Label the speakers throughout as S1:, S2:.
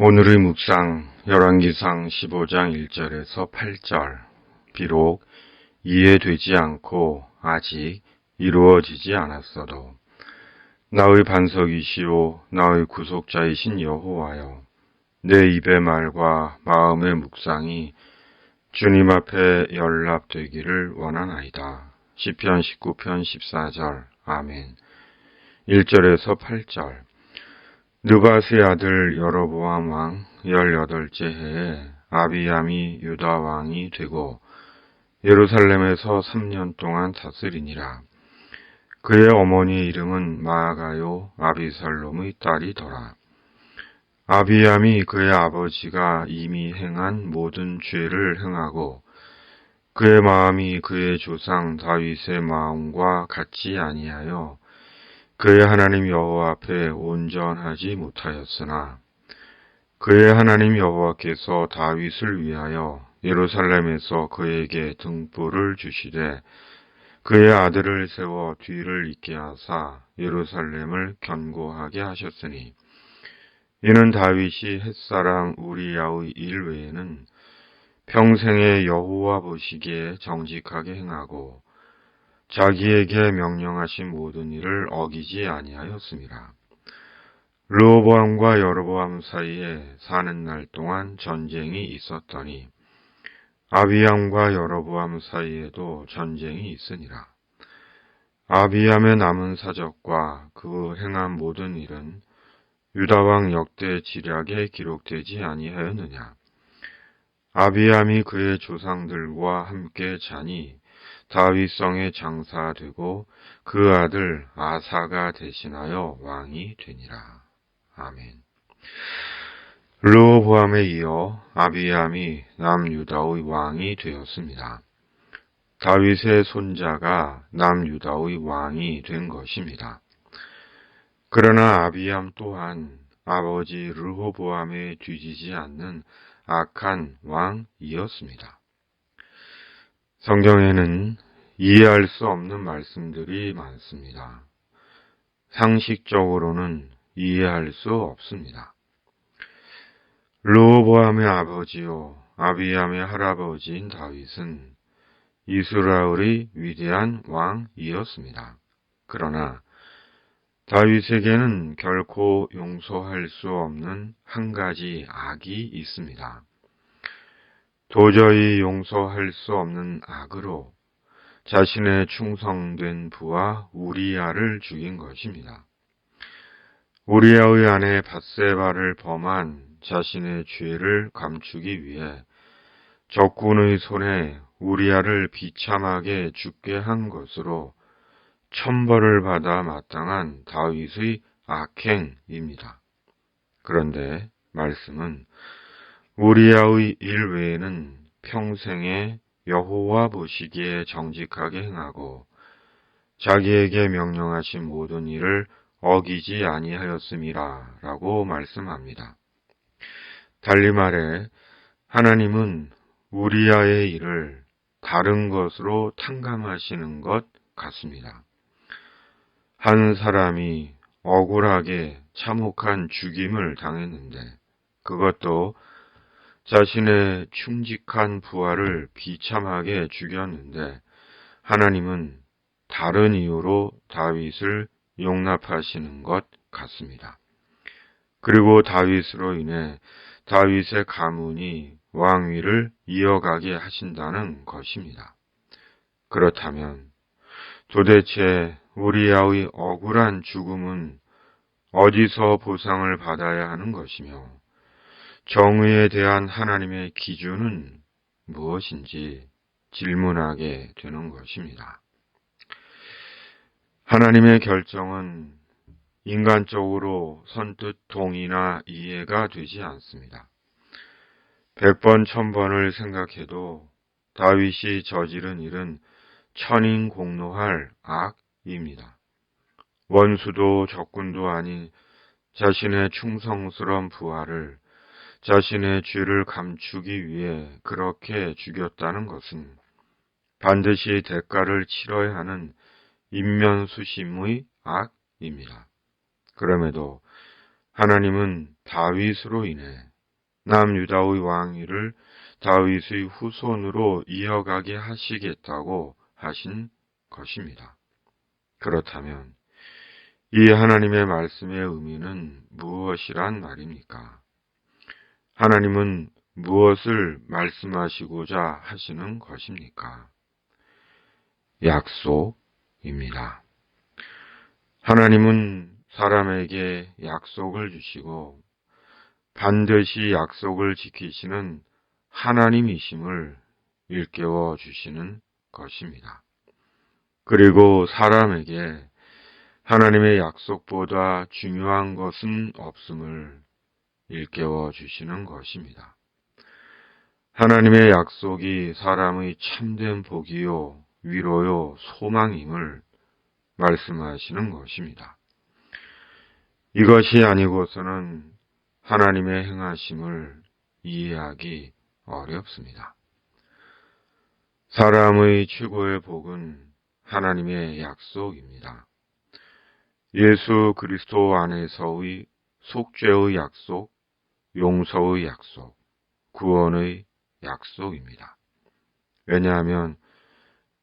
S1: 오늘의 묵상 열왕기상 15장 1절에서 8절. 비록 이해되지 않고 아직 이루어지지 않았어도 나의 반석이시오 나의 구속자이신 여호와여. 내 입의 말과 마음의 묵상이 주님 앞에 연락되기를 원하나이다. 시편 19편 14절. 아멘. 1절에서 8절 느바스의 아들 여로보암 왕 18째 해에 아비암이 유다 왕이 되고 예루살렘에서 3년 동안 다스리니라. 그의 어머니 이름은 마아가요 아비살롬의 딸이더라. 아비암이 그의 아버지가 이미 행한 모든 죄를 행하고 그의 마음이 그의 조상 다윗의 마음과 같지 아니하여 그의 하나님 여호와 앞에 온전하지 못하였으나 그의 하나님 여호와께서 다윗을 위하여 예루살렘에서 그에게 등불을 주시되 그의 아들을 세워 뒤를 잇게 하사 예루살렘을 견고하게 하셨으니 이는 다윗이 햇사랑 우리야의 일 외에는 평생에 여호와 보시기에 정직하게 행하고 자기에게 명령하신 모든 일을 어기지 아니하였습니다. 르호보암과 여로보암 사이에 사는 날 동안 전쟁이 있었더니 아비암과 여로보암 사이에도 전쟁이 있으니라. 아비암의 남은 사적과 그 행한 모든 일은 유다왕 역대 지략에 기록되지 아니하였느냐. 아비암이 그의 조상들과 함께 자니 다윗성에 장사되고 그 아들 아사가 대신하여 왕이 되니라. 아멘. 르호보암에 이어 아비암이 남유다의 왕이 되었습니다. 다윗의 손자가 남유다의 왕이 된 것입니다. 그러나 아비암 또한 아버지 르호보암에 뒤지지 않는 악한 왕이었습니다. 성경에는 이해할 수 없는 말씀들이 많습니다. 상식적으로는 이해할 수 없습니다. 르호보암의 아버지요 아비암의 할아버지인 다윗은 이스라엘의 위대한 왕이었습니다. 그러나 다윗에게는 결코 용서할 수 없는 한 가지 악이 있습니다. 도저히 용서할 수 없는 악으로 자신의 충성된 부하 우리야를 죽인 것입니다. 우리야의 아내 바세바를 범한 자신의 죄를 감추기 위해 적군의 손에 우리야를 비참하게 죽게 한 것으로 천벌을 받아 마땅한 다윗의 악행입니다. 그런데 말씀은 우리야의 일 외에는 평생에 여호와 보시기에 정직하게 행하고 자기에게 명령하신 모든 일을 어기지 아니하였음이라 라고 말씀합니다. 달리 말해 하나님은 우리야의 일을 다른 것으로 탕감하시는 것 같습니다. 한 사람이 억울하게 참혹한 죽임을 당했는데 그것도 자신의 충직한 부하를 비참하게 죽였는데 하나님은 다른 이유로 다윗을 용납하시는 것 같습니다. 그리고 다윗으로 인해 다윗의 가문이 왕위를 이어가게 하신다는 것입니다. 그렇다면 도대체 우리아의 억울한 죽음은 어디서 보상을 받아야 하는 것이며 정의에 대한 하나님의 기준은 무엇인지 질문하게 되는 것입니다. 하나님의 결정은 인간적으로 선뜻 동의나 이해가 되지 않습니다. 백번 천번을 생각해도 다윗이 저지른 일은 천인공노할 악입니다. 원수도 적군도 아닌 자신의 충성스러운 부하를 자신의 죄를 감추기 위해 그렇게 죽였다는 것은 반드시 대가를 치러야 하는 인면수심의 악입니다. 그럼에도 하나님은 다윗으로 인해 남유다의 왕위를 다윗의 후손으로 이어가게 하시겠다고 하신 것입니다. 그렇다면 이 하나님의 말씀의 의미는 무엇이란 말입니까? 하나님은 무엇을 말씀하시고자 하시는 것입니까? 약속입니다. 하나님은 사람에게 약속을 주시고 반드시 약속을 지키시는 하나님이심을 일깨워 주시는 것입니다. 그리고 사람에게 하나님의 약속보다 중요한 것은 없음을 일깨워 주시는 것입니다. 하나님의 약속이 사람의 참된 복이요, 위로요, 소망임을 말씀하시는 것입니다. 이것이 아니고서는 하나님의 행하심을 이해하기 어렵습니다. 사람의 최고의 복은 하나님의 약속입니다. 예수 그리스도 안에서의 속죄의 약속, 용서의 약속, 구원의 약속입니다. 왜냐하면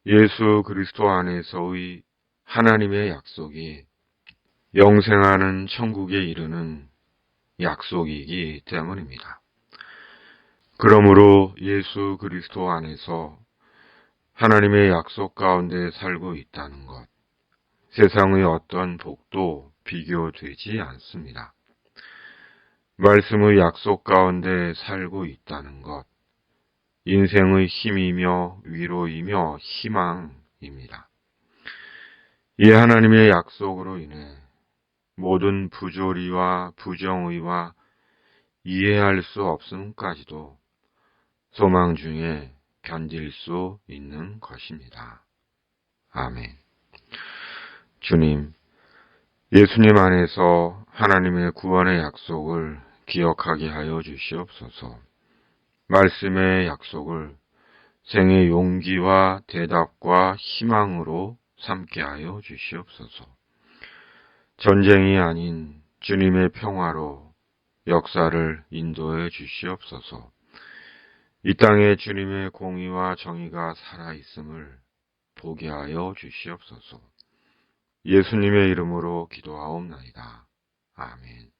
S1: 예수 그리스도 안에서의 하나님의 약속이 영생하는 천국에 이르는 약속이기 때문입니다. 그러므로 예수 그리스도 안에서 하나님의 약속 가운데 살고 있다는 것, 세상의 어떤 복도 비교되지 않습니다. 말씀의 약속 가운데 살고 있다는 것, 인생의 힘이며 위로이며 희망입니다. 이 하나님의 약속으로 인해 모든 부조리와 부정의와 이해할 수 없음까지도 소망 중에 견딜 수 있는 것입니다. 아멘. 주님, 예수님 안에서 하나님의 구원의 약속을 기억하게 하여 주시옵소서. 말씀의 약속을 생의 용기와 대답과 희망으로 삼게 하여 주시옵소서. 전쟁이 아닌 주님의 평화로 역사를 인도해 주시옵소서. 이 땅에 주님의 공의와 정의가 살아있음을 보게 하여 주시옵소서. 예수님의 이름으로 기도하옵나이다. 아멘.